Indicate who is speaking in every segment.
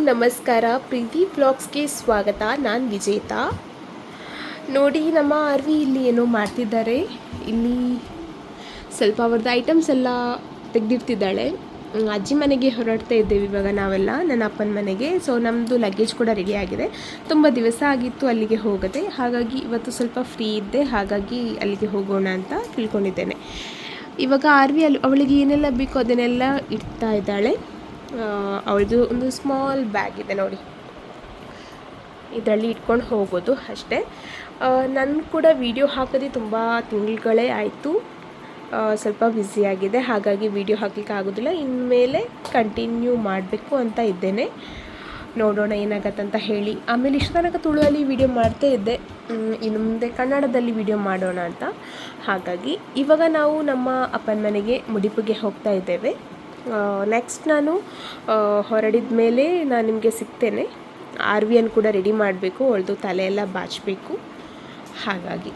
Speaker 1: ನಮಸ್ಕಾರ. ಪ್ರೀತಿ ಬ್ಲಾಗ್ಸ್ಗೆ ಸ್ವಾಗತ. ನಾನು ವಿಜೇತಾ. ನೋಡಿ, ನಮ್ಮ ಆರ್ವಿ ಇಲ್ಲಿ ಏನೋ ಮಾಡ್ತಿದ್ದಾರೆ. ಇಲ್ಲಿ ಸ್ವಲ್ಪ ಅವ್ರದ್ದು ಐಟಮ್ಸ್ ಎಲ್ಲ ತೆಗೆದಿರ್ತಿದ್ದಾಳೆ ಅಜ್ಜಿ ಮನೆಗೆ ಹೊರಡ್ತಾ ಇದ್ದೇವೆ ಇವಾಗ ನಾವೆಲ್ಲ, ನನ್ನ ಅಪ್ಪನ ಮನೆಗೆ. ಸೊ ನಮ್ಮದು ಲಗೇಜ್ ಕೂಡ ರೆಡಿ ಆಗಿದೆ. ತುಂಬ ದಿವಸ ಆಗಿತ್ತು ಅಲ್ಲಿಗೆ ಹೋಗದೆ. ಹಾಗಾಗಿ ಇವತ್ತು ಸ್ವಲ್ಪ ಫ್ರೀ ಇದ್ದೆ. ಹಾಗಾಗಿ ಅಲ್ಲಿಗೆ ಹೋಗೋಣ ಅಂತ ತಿಳ್ಕೊಂಡಿದ್ದೇನೆ. ಇವಾಗ ಆರ್ವಿ ಅಲ್ಲಿ ಅವಳಿಗೆ ಏನೆಲ್ಲ ಬೇಕೋ ಅದನ್ನೆಲ್ಲ ಇಡ್ತಾ ಇದ್ದಾಳೆ. ಅವಳದು ಒಂದು ಸ್ಮಾಲ್ ಬ್ಯಾಗ್ ಇದೆ ನೋಡಿ. ಇದರಲ್ಲಿ ಇಟ್ಕೊಂಡು ಹೋಗೋದು ಅಷ್ಟೇ. ನನ್ನ ಕೂಡ ವೀಡಿಯೋ ಹಾಕೋದೇ ತುಂಬ ತಿಂಗಳುಗಳೇ ಆಯಿತು. ಸ್ವಲ್ಪ ಬ್ಯುಸಿಯಾಗಿದೆ ಹಾಗಾಗಿ ವಿಡಿಯೋ ಹಾಕಲಿಕ್ಕೆ ಆಗೋದಿಲ್ಲ. ಇನ್ಮೇಲೆ ಕಂಟಿನ್ಯೂ ಮಾಡಬೇಕು ಅಂತ ಇದ್ದೇನೆ. ನೋಡೋಣ ಏನಾಗತ್ತಂತ ಹೇಳಿ. ಆಮೇಲೆ ಇಷ್ಟು ತನಕ ತುಳುವಲ್ಲಿ ವಿಡಿಯೋ ಮಾಡ್ತಾ ಇದ್ದೆ. ಇನ್ನು ಮುಂದೆ ಕನ್ನಡದಲ್ಲಿ ವಿಡಿಯೋ ಮಾಡೋಣ ಅಂತ. ಹಾಗಾಗಿ ಇವಾಗ ನಾವು ನಮ್ಮ ಅಪ್ಪನ ಮನೆಗೆ ಮುಡಿಪಿಗೆ ಹೋಗ್ತಾ ಇದ್ದೇವೆ. ನೆಕ್ಸ್ಟ್ ನಾನು ಹೊರಡಿದ ಮೇಲೆ ನಾನು ನಿಮಗೆ ಸಿಗ್ತೇನೆ. ಆರ್ ವಿಯನ್ನು ಕೂಡ ರೆಡಿ ಮಾಡಬೇಕು ಒಳ್ದು ತಲೆ ಎಲ್ಲ ಬಾಚಬೇಕು. ಹಾಗಾಗಿ.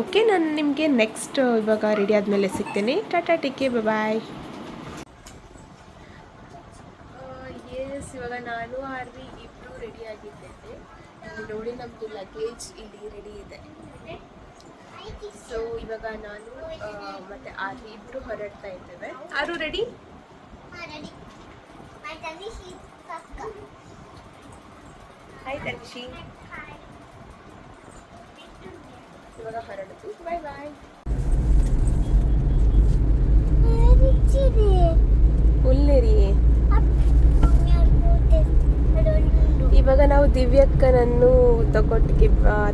Speaker 1: ಓಕೆ ನಾನು ನಿಮಗೆ ನೆಕ್ಸ್ಟ್ ಇವಾಗ ರೆಡಿ ಆದಮೇಲೆ ಸಿಗ್ತೇನೆ. ಟಾಟಾ ಟಿಕೆ ಬಾಯ್ ಎಸ್ ಇವಾಗ ನಾನು ಆರ್ವಿ ಇಬ್ಬರು ರೆಡಿ ಆಗಿದ್ದೇವೆ ಇಲ್ಲಿ ನೋಡಿ ನಮ್ಮದು ಲಗೇಜ್ ಇಲ್ಲಿ ರೆಡಿ ಇದೆ. ಸೊ ಇವಾಗ ನಾನು ಮತ್ತು ಮತ್ತೆ ಆರ್ವಿ ಇಬ್ಬರು ಹೊರಡ್ತಾ ಇದ್ದೇವೆ. ಆರು ರೆಡಿ ಹಾಯ್ ತನ್ಷಿ ಇವಾಗ ಹೊರಡುದು ಬಾಯ್ ಬಾಯ್ ಉಲ್ಲೇರಿ ಇವಾಗ ನಾವು ದಿವ್ಯಕ್ಕನನ್ನು ತಗೊಟ್ಟಿಗೆ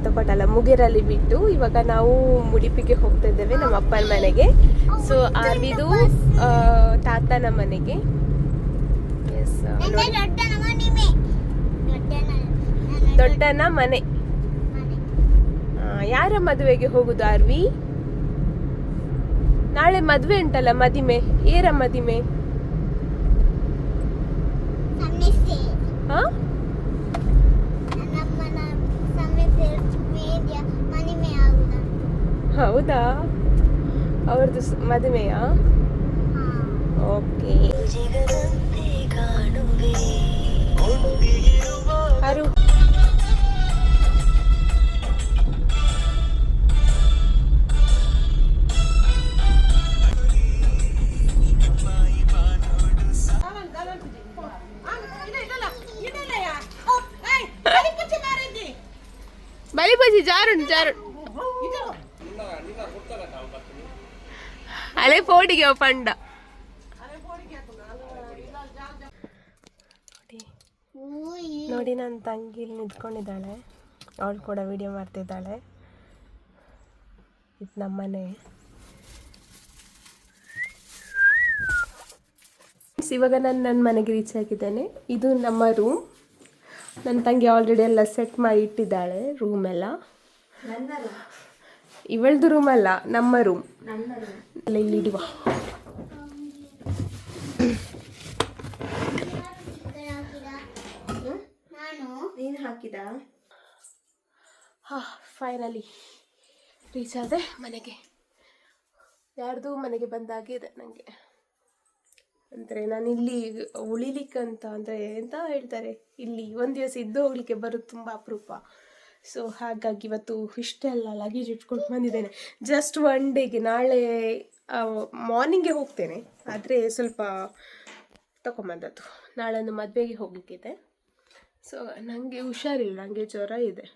Speaker 1: ತಗೊಟ್ಟಲ್ಲ ಮುಗಿರಲ್ಲಿ ಬಿಟ್ಟು ಇವಾಗ ನಾವು ಮುಡಿಪಿಗೆ ಹೋಗ್ತಾ ಇದ್ದೇವೆ ನಮ್ಮ ಅಪ್ಪನ ಮನೆಗೆ. ಸೊ ಅವಿದು ತಾತನ ಮನೆಗೆ. ಎಸ್ ದೊಡ್ಡನ ಮನೆ. ಯಾರ ಮದುವೆಗೆ ಹೋಗುದು ಆರ್ವಿ? ನಾಳೆ ಮದುವೆ ಉಂಟಲ್ಲ ಮದಿಮೆ ಏರ ಮದಿಮೆ? ಹೌದಾ? ಅವ್ರದ್ದು ಸ್- ಮದುವೆಯಾ? ಓಕೆ. ಅರು. ಬಲಿ ಬಜಿ ಜಾರುಂಡು ಜಾರು ಅಲೆ ಫೋಟಿಗೆ ಪಂಡ. ನೋಡಿ. ನನ್ನ ತಂಗಿ ಇಲ್ಲಿ ನಿಂತ್ಕೊಂಡಿದ್ದಾಳೆ. ಅವಳು ಕೂಡ ವಿಡಿಯೋ ಮಾಡ್ತಿದ್ದಾಳೆ. ಇದು ನಮ್ಮನೆ. ಇವಾಗ ನಾನು ನನ್ನ ಮನೆಗೆ ರೀಚ್ ಆಗಿದ್ದೇನೆ. ಇದು ನಮ್ಮ ರೂಮ್ ನನ್ನ ತಂಗಿ ಆಲ್ರೆಡಿ ಎಲ್ಲ ಸೆಟ್ ಮಾಡಿ ಇಟ್ಟಿದ್ದಾಳೆ ರೂಮ್ ಎಲ್ಲ. ಇವಳ್ದು ರೂಮ್ ಅಲ್ಲ ನಮ್ಮ ರೂಮ್ ಅಲ್ಲ ಇಲ್ಲಿ ಇಡುವ.
Speaker 2: ನೀನು ಹಾಕಿದ?
Speaker 1: ಹಾ ಫೈನಲಿ ರೀಚ್ ಆದೆ ಮನೆಗೆ. ಯಾರ್ದು ಮನೆಗೆ ಬಂದಾಗಿದೆ ನನಗೆ ಅಂದರೆ ನಾನು ಇಲ್ಲಿ ಉಳಿಲಿಕ್ಕಂತ ಅಂದರೆ ಎಂತ ಹೇಳ್ತಾರೆ? ಇಲ್ಲಿ ಒಂದು ದಿವಸ ಇದ್ದು ಹೋಗ್ಲಿಕ್ಕೆ ಬರೋದು ತುಂಬ ಅಪರೂಪ. ಸೊ ಹಾಗಾಗಿ ಇವತ್ತು ಇಷ್ಟೆಲ್ಲ ಲಗೇಜ್ ಇಟ್ಕೊಂಡು ಬಂದಿದ್ದೇನೆ. ಜಸ್ಟ್ ಒನ್ ಡೇಗೆ ನಾಳೆ ಮಾರ್ನಿಂಗೇ ಹೋಗ್ತೇನೆ. ಆದರೆ ಸ್ವಲ್ಪ ತಗೊಂಬಂದದ್ದು ನಾಳೆ ಒಂದು ಮದುವೆಗೆ ಹೋಗಲಿಕ್ಕಿದೆ ಸೊ ನನಗೆ ಹುಷಾರಿಲ್ಲ ನನಗೆ ಜ್ವರ ಇದೆ.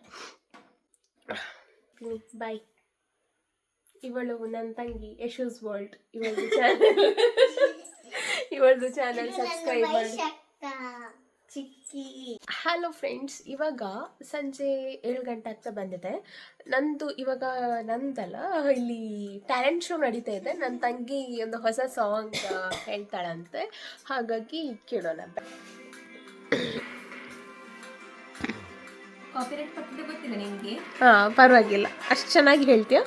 Speaker 1: ಬಾಯ್ ಇವಳು ನನ್ನ ತಂಗಿ ಯಶೋಸ್ ವರ್ಲ್ಡ್ ಇವಳದು ಚಾನಲ್ ಇವಳದು ಚಾನಲ್ ಸಬ್ಸ್ಕ್ರೈಬ್ ಮಾಡಿ.
Speaker 2: ಚಿಕ್ಕಿ.
Speaker 1: ಹಲೋ ಫ್ರೆಂಡ್ಸ್ ಇವಾಗ ಸಂಜೆ ಏಳು ಗಂಟೆ ಆಗ್ತಾ ಬಂದಿದೆ. ನಂದು ಇವಾಗ ನಂದಲ್ಲ ಇಲ್ಲಿ ಟ್ಯಾಲೆಂಟ್ ಶೋ ನಡೀತಾ ಇದೆ. ನನ್ನ ತಂಗಿ ಒಂದು ಹೊಸ ಸಾಂಗ್ ಹೇಳ್ತಾಳಂತೆ. ಹಾಗಾಗಿ ಕೇಳೋಣ.
Speaker 2: ಕಾಪಿರೈಟ್ ಗೊತ್ತಿಲ್ಲ ನಿಮಗೆ
Speaker 1: ಹಾಂ ಪರವಾಗಿಲ್ಲ. ಅಷ್ಟು ಚೆನ್ನಾಗಿ ಹೇಳ್ತೀಯ?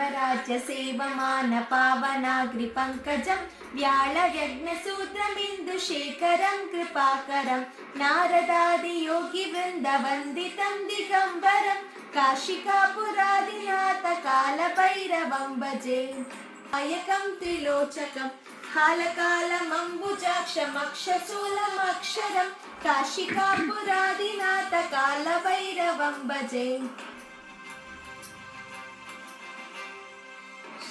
Speaker 2: शिवराजसेवमान पावनाग्रिपङ्कजं व्यालयज्ञसूत्रमिन्दुशेखरं कृपाकरं नारदादियोगिवृन्दवन्दितं दिगम्बरं काशिकापुरादिनाथकालभैरवं भजे अयकं त्रिलोचकं हालकालमम्बुजाक्षमक्षशूलमक्षरं काशिकापुरादिनाथकालभैरवं भजे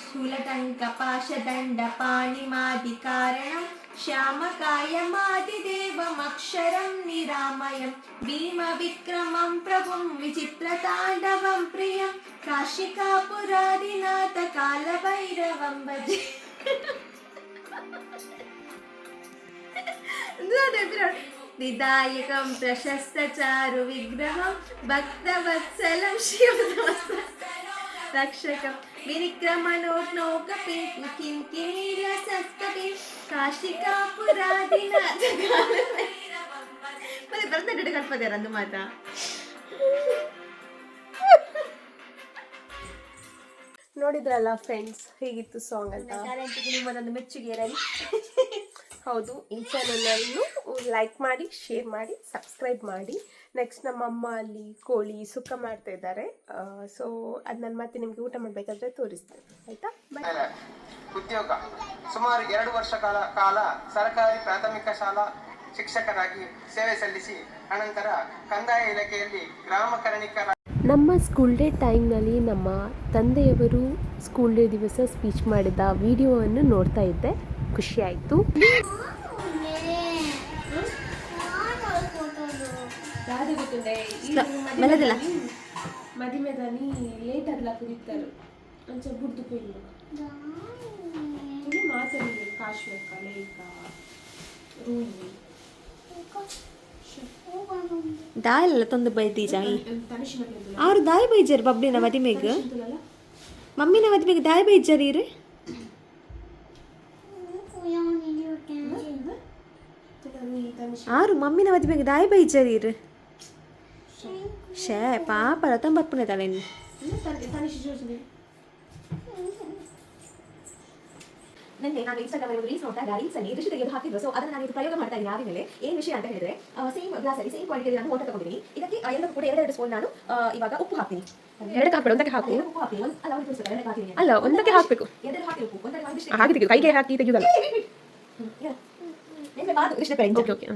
Speaker 2: స్థూలదండపాశదండపాణిమాది కారణం శ్యామకాయమాది దేవమక్షరం నిరామయం భీమ విక్రమం ప్రభుం విచిత్రతాండవం ప్రియం కాశికాపురాదినాథ కాలభైరవం భజే నిదాయకం ప్రశస్తచారు విగ్రహం భక్తవత్సలం శివ రక్షకం. प्रशस्तचारु विग्रहं भक्तवत्सलं शिवदमस्त रक्षकं विनिक्रमणोर्नौकपि किं किमीलसत्कपि काशिकापुरादिनाथ ಮತ್ತೆ ಬರ್ತಡೆ ಕಲ್ಪದ್ಯಾರ ಅಂದು ಮಾತ
Speaker 1: ನೋಡಿದ್ರಲ್ಲ ಫ್ರೆಂಡ್ಸ್ ಹೇಗಿತ್ತು ಸಾಂಗ್ ಅಂತ
Speaker 2: ಟ್ಯಾಲೆಂಟ್ಗೆ ನಿಮ್ಮದೊಂದು ಮೆಚ್ಚುಗೆ ಇರಲಿ
Speaker 1: ಹೌದು ಈ ಚಾನಲನ್ನು ಲೈಕ್ ಮಾಡಿ ಶೇರ್ ಮಾಡಿ ಸಬ್ಸ್ಕ್ರೈಬ್ ಮಾಡಿ ನೆಕ್ಸ್ಟ್ ನಮ್ಮ ಅಮ್ಮ ಅಲ್ಲಿ ಕೋಳಿ ಸುಕ್ಕ ಮಾಡ್ತಾ ಇದ್ದಾರೆ. ಸೊ ಅದು ನಾನು ಮತ್ತೆ ನಿಮಗೆ ಊಟ ಮಾಡಬೇಕಾದ್ರೆ ತೋರಿಸ್ತೇನೆ. ಆಯಿತಾ?
Speaker 3: ಉದ್ಯೋಗ. ಸುಮಾರು ಎರಡು ವರ್ಷ ಕಾಲ ಕಾಲ ಸರ್ಕಾರಿ ಪ್ರಾಥಮಿಕ ಶಾಲಾ ಶಿಕ್ಷಕರಾಗಿ ಸೇವೆ ಸಲ್ಲಿಸಿ ಅನಂತರ ಕಂದಾಯ ಇಲಾಖೆಯಲ್ಲಿ ಗ್ರಾಮ ಕರಣಿಕರ
Speaker 1: ನಮ್ಮ ಸ್ಕೂಲ್ ಡೇ ಟೈಮ್ನಲ್ಲಿ ನಮ್ಮ ತಂದೆಯವರು ಸ್ಕೂಲ್ ಡೇ ದಿವಸ ಸ್ಪೀಚ್ ಮಾಡಿದ ವಿಡಿಯೋವನ್ನು ನೋಡ್ತಾ ಇದ್ದೆ. ಖುಷಿಯಾಯಿತು ಯಾವುದು ಗೊತ್ತುಂಟೆ
Speaker 2: ಮೆಲ್ಲದಿಲ್ಲ.
Speaker 1: ಮದುವೆದಲ್ಲಿ ಲೇಟ್ ಆಗ್ಲ ಕುದಿತಾರೆ ಅಂಚ ಬುಡ್ದು ಪೇರು ಮಾತಾಡಿ ಕಾಶ್ಮೀರ ಲೇಕ ರೂಯಿ
Speaker 2: ದಾಯಲ್ಲ ತಂದು ಬೈದಿ ಜಾಯಿ
Speaker 1: ತನಿಷ್
Speaker 2: ಅವ್ರು ದಾಯಿ ಬೈಜರ್ ಬಬ್ಲಿನ ಮದಿಮೆಗ್ ಮಮ್ಮಿನ ಮದಿಮೆಗ್ ದಾಯಿ ಬೈಜರ್ ಇರು ಆರು ಮಮ್ಮಿನ ಮದಿಮೆಗ್ ದಾಯಿ ಬೈಜರ್ ಇರು ಶೇ ಪಾಪ ರತಂ ಬಪ್ಪನೆ ತಲೆ ನೀ
Speaker 1: ತನಿಷ್ ಯೋಜನೆ
Speaker 4: ನನಗೆ ನಾನು ಇನ್ಸ್ಟಾಗ್ರಾಮ್ ಒಂದು ರೀಲ್ಸ್ ನೋಡ್ತಾ ರೀಲ್ಸ್ ಅಲ್ಲಿ ದೃಶ್ಯ ತೆಗೆದು ಹಾಕಿದ್ರು ಸೊ ಅದನ್ನ ನಾನು ಇದು ಪ್ರಯೋಗ ಮಾಡ್ತಾ ಇದ್ದೀನಿ ಆದ್ಮೇಲೆ ಏನ್ ವಿಷಯ ಅಂತ ಹೇಳಿದ್ರೆ ಸೇಮ್ ಗ್ಲಾಸ್ ಅಲ್ಲಿ ಸೇಮ್ ಕ್ವಾಲಿಟಿ ನಾನು ವಾಟರ್ ತಗೊಂಡಿದ್ದೀನಿ ಇದಕ್ಕೆ ಎಲ್ಲದಕ್ಕೂ ಕೂಡ ಎರಡೆರಡು ಸ್ಪೂನ್ ನಾನು ಇವಾಗ ಉಪ್ಪು ಹಾಕ್ತೀನಿ
Speaker 1: ಎರಡಕ್ಕೆ ಹಾಕ್ಬೇಡ ಒಂದಕ್ಕೆ ಹಾಕು
Speaker 4: ಉಪ್ಪು ಹಾಕ್ತೀನಿ ಒಂದು ಅಲ್ಲ ಒಂದು
Speaker 1: ಅಲ್ಲ ಒಂದಕ್ಕೆ ಹಾಕಬೇಕು
Speaker 4: ಎರಡು ಹಾಕಿ ಉಪ್ಪು ಒಂದಕ್ಕೆ ಹಾಕಿ
Speaker 1: ತೆಗೆದು ಕೈಗೆ ಹಾಕಿ
Speaker 4: ತೆಗೆದಲ್ಲ
Speaker 1: ಓಕೆ ಓಕೆ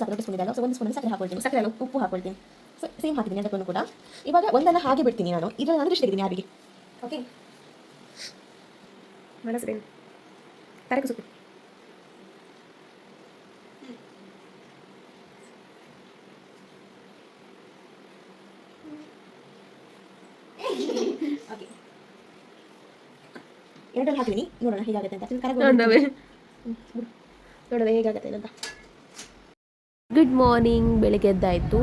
Speaker 4: ಸಕ್ಕರೆ ಸ್ಪೂನ್ ಇದೆಯಲ್ಲ ಸೊ ಒಂದು ಸ್ಪೂನ್ ಸಕ್ಕರೆ ಹಾಕೊಳ್ತೀನಿ. ಸಕ್ಕರೆ ಉಪ್ಪು ಹಾಕೊಳ್ತೀನಿ. ಸೇಮ್ ಹಾಕಿದ್ದೀನಿ ಅದಕ್ಕೂ ಕೂಡ. ಇವಾಗ ಒಂದನ್ನ ಹಾಗೆ ಬಿಡ್ತೀನಿ ನಾನು. ಇದರಲ್ಲಿ ನಾನು ಇಷ್ಟಿದ್ದೀನಿ ಓಕೆ
Speaker 1: ಮನಸ್ಸೇನು ತರಕ
Speaker 4: ಸುಪ್ಪು ಹಾಕಿದ್ದೀನಿ ನೋಡೋಣ ಹೇಗಾಗುತ್ತೆ ಅಂತ.
Speaker 1: ನೋಡೋಣ ಹೇಗಾಗುತ್ತೆ ಅಂತ. ಗುಡ್ ಮಾರ್ನಿಂಗ್ ಬೆಳಿಗ್ಗೆ ಎದ್ದಾಯಿತು.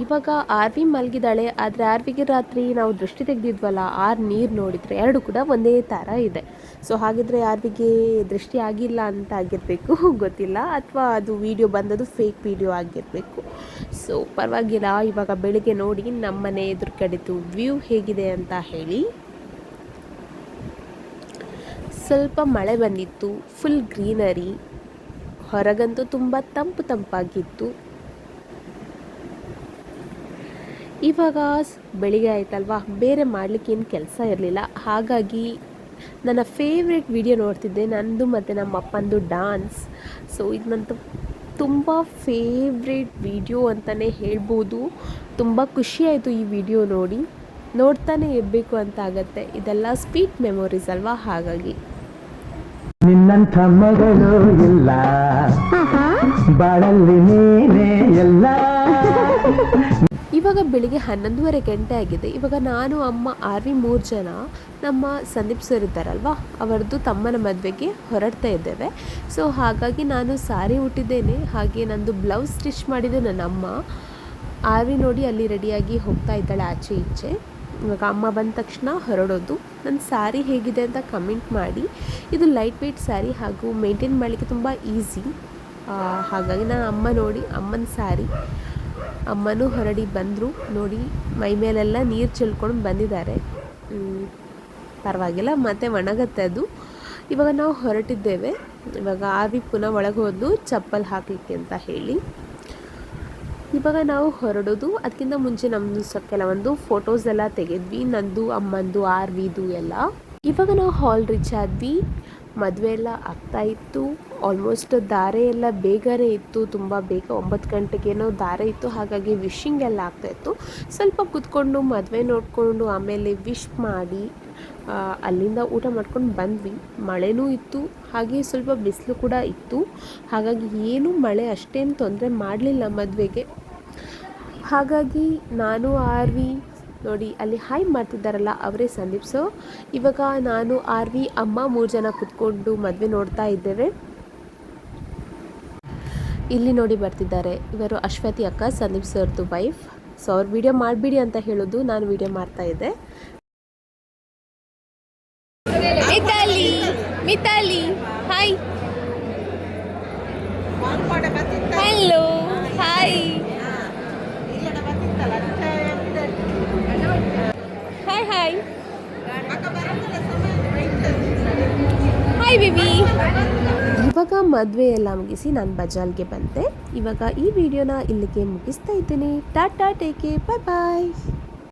Speaker 1: ಇವಾಗ ಆರ್ವಿ ಮಲಗಿದ್ದಾಳೆ, ಆದರೆ ಆರ್ವಿಗೆ ರಾತ್ರಿ ನಾವು ದೃಷ್ಟಿ ತೆಗೆದಿದ್ವಲ್ಲ, ಆರ್ ನೀರು ನೋಡಿದರೆ ಎರಡು ಕೂಡ ಒಂದೇ ಥರ ಇದೆ. ಸೊ ಹಾಗಿದ್ರೆ ಆರ್ ವಿಗೆ ದೃಷ್ಟಿ ಆಗಿಲ್ಲ ಅಂತ ಆಗಿರಬೇಕು, ಗೊತ್ತಿಲ್ಲ. ಅಥವಾ ಅದು ವಿಡಿಯೋ ಬಂದದ್ದು ಫೇಕ್ ವಿಡಿಯೋ ಆಗಿರಬೇಕು. ಸೊ ಪರವಾಗಿಲ್ಲ, ಇವಾಗ ಬೆಳಿಗ್ಗೆ ನೋಡಿ ನಮ್ಮನೆ ಎದುರು ಕಡೆದು ವ್ಯೂ ಹೇಗಿದೆ ಅಂತ ಹೇಳಿ. ಸ್ವಲ್ಪ ಮಳೆ ಬಂದಿತ್ತು ಫುಲ್ ಗ್ರೀನರಿ ಹೊರಗಂತೂ ತುಂಬ ತಂಪು ತಂಪಾಗಿತ್ತು. ಇವಾಗ ಬೆಳಿಗ್ಗೆ ಆಯ್ತಲ್ವಾ? ಬೇರೆ ಮಾಡಲಿಕ್ಕೆ ಏನು ಕೆಲಸ ಇರಲಿಲ್ಲ. ಹಾಗಾಗಿ ನನ್ನ ಫೇವ್ರೆಟ್ ವಿಡಿಯೋ ನೋಡ್ತಿದ್ದೆ. ನಂದು ಮತ್ತು ನಮ್ಮ ಅಪ್ಪಂದು ಡಾನ್ಸ್ ಸೊ ಇದು ನಂದು ತುಂಬ ಫೇವ್ರೆಟ್ ವಿಡಿಯೋ ಅಂತಲೇ ಹೇಳ್ಬೋದು. ತುಂಬ ಖುಷಿಯಾಯಿತು ಈ ವಿಡಿಯೋ ನೋಡಿ. ನೋಡ್ತಾನೆ ಇರಬೇಕು ಅಂತ ಆಗತ್ತೆ. ಇದೆಲ್ಲ ಸ್ವೀಟ್ ಮೆಮೊರೀಸ್ ಅಲ್ವಾ? ಹಾಗಾಗಿ.
Speaker 5: ನಿನ್ನಂಥ ಮಗಳು ಇಲ್ಲ. ಬಾಳಲ್ಲಿ ನೀನೇ ಎಲ್ಲ.
Speaker 1: ಇವಾಗ ಬೆಳಿಗ್ಗೆ ಹನ್ನೊಂದುವರೆ ಗಂಟೆ ಆಗಿದೆ. ಇವಾಗ ನಾನು ಅಮ್ಮ ಆರ್ವಿ ಮೂರು ಜನ ನಮ್ಮ ಸಂದೀಪ್ ಸರ್ ಇದ್ದಾರಲ್ವಾ? ಅವರದ್ದು ತಮ್ಮನ ಮದುವೆಗೆ ಹೊರಡ್ತಾ ಇದ್ದೇವೆ. ಸೊ ಹಾಗಾಗಿ ನಾನು ಸಾರಿ ಉಟ್ಟಿದ್ದೇನೆ. ಹಾಗೆ ನಂದು ಬ್ಲೌಸ್ ಸ್ಟಿಚ್ ಮಾಡಿದೆ ನನ್ನ ಅಮ್ಮ. ಆರ್ವಿ ನೋಡಿ ಅಲ್ಲಿ ರೆಡಿಯಾಗಿ ಹೋಗ್ತಾ ಇದ್ದಾಳೆ ಆಚೆ ಈಚೆ. ಇವಾಗ ಅಮ್ಮ ಬಂದ ತಕ್ಷಣ ಹೊರಡೋದು. ನನ್ನ ಸ್ಯಾರಿ ಹೇಗಿದೆ ಅಂತ ಕಮೆಂಟ್ ಮಾಡಿ. ಇದು ಲೈಟ್ ವೆಯ್ಟ್ ಸ್ಯಾರಿ ಹಾಗೂ ಮೇಂಟೈನ್ ಮಾಡಲಿಕ್ಕೆ ತುಂಬ ಈಸಿ. ಹಾಗಾಗಿ ನಾನು ಅಮ್ಮ ನೋಡಿ, ಅಮ್ಮನ ಸ್ಯಾರಿ ಅಮ್ಮನೂ ಹೊರಡಿ ಬಂದರು. ನೋಡಿ, ಮೈ ಮೇಲೆಲ್ಲ ನೀರು ಚೆಲ್ಕೊಂಡು ಬಂದಿದ್ದಾರೆ. ಪರವಾಗಿಲ್ಲ, ಮತ್ತೆ ಒಣಗತ್ತೆ ಅದು. ಇವಾಗ ನಾವು ಹೊರಟಿದ್ದೇವೆ. ಇವಾಗ ಆರ್ವಿ ಪುನಃ ಒಳಗೆ ಹೋದ್ಲು ಚಪ್ಪಲ್ ಹಾಕಲಿಕ್ಕೆ ಅಂತ ಹೇಳಿ. ಇವಾಗ ನಾವು ಹೊರಡೋದು ಅದಕ್ಕಿಂತ ಮುಂಚೆ ನಮ್ಮದು ಸ, ಕೆಲವೊಂದು ಫೋಟೋಸ್ ಎಲ್ಲ ತೆಗೆದ್ವಿ, ನಂದು, ಅಮ್ಮಂದು, ಆರ್ವಿದು ಎಲ್ಲ. ಇವಾಗ ನಾವು ಹಾಲ್ ರೀಚ್ ಆದ್ವಿ, ಮದುವೆ ಎಲ್ಲ ಆಗ್ತಾ ಇತ್ತು ಆಲ್ಮೋಸ್ಟ್ ದಾರೆ ಎಲ್ಲ ಬೇಗನೆ ಇತ್ತು, ತುಂಬ ಬೇಗ ಒಂಬತ್ತು ಗಂಟೆಗೇನೋ ದಾರೆ ಇತ್ತು, ಹಾಗಾಗಿ ವಿಶಿಂಗ್ ಎಲ್ಲ ಆಗ್ತಾ ಇತ್ತು. ಸ್ವಲ್ಪ ಕೂತ್ಕೊಂಡು ಮದುವೆ ನೋಡಿಕೊಂಡು ಆಮೇಲೆ ವಿಶ್ ಮಾಡಿ ಅಲ್ಲಿಂದ ಊಟ ಮಾಡ್ಕೊಂಡು ಬಂದ್ವಿ. ಮಳೆನೂ ಇತ್ತು, ಹಾಗೆ ಸ್ವಲ್ಪ ಬಿಸಿಲು ಕೂಡ ಇತ್ತು. ಹಾಗಾಗಿ ಏನು ಮಳೆ ಅಷ್ಟೇನು ತೊಂದರೆ ಮಾಡಲಿಲ್ಲ ಮದುವೆಗೆ. ಹಾಗಾಗಿ ನಾನು ಆರ್ ವಿ ನೋಡಿ ಅಲ್ಲಿ ಹಾಯ್ ಮಾಡ್ತಿದ್ದಾರಲ್ಲ ಅವರೇ ಸಂದೀಪ್. ಸೊ ಇವಾಗ ನಾನು ಆರ್ ವಿ ಅಮ್ಮ ಮೂರು ಜನ ಕುತ್ಕೊಂಡು ಮದುವೆ ನೋಡ್ತಾ ಇದ್ದೇವೆ. ಇಲ್ಲಿ ನೋಡಿ ಬರ್ತಿದ್ದಾರೆ ಇವರು ಅಶ್ವತಿ ಅಕ್ಕ, ಸಂದೀಪ್ ಸರ್ದು ವೈಫ್ ಸೊ ಅವ್ರು ವಿಡಿಯೋ ಮಾಡಬೇಡಿ ಅಂತ ಹೇಳೋದು ನಾನು ವಿಡಿಯೋ ಮಾಡ್ತಾ ಇದ್ದೆ. ಇವಾಗ ಮದುವೆ ಎಲ್ಲ ಮುಗಿಸಿ ನಾನು ಬಜಾಲ್ಗೆ ಬಂದೆ. ಇವಾಗ ಈ ವಿಡಿಯೋನ ಇಲ್ಲಿಗೆ ಮುಗಿಸ್ತಾ ಇದ್ದೀನಿ. ಟಾಟಾ ಟೇಕೆ ಬಾಯ್ ಬಾಯ್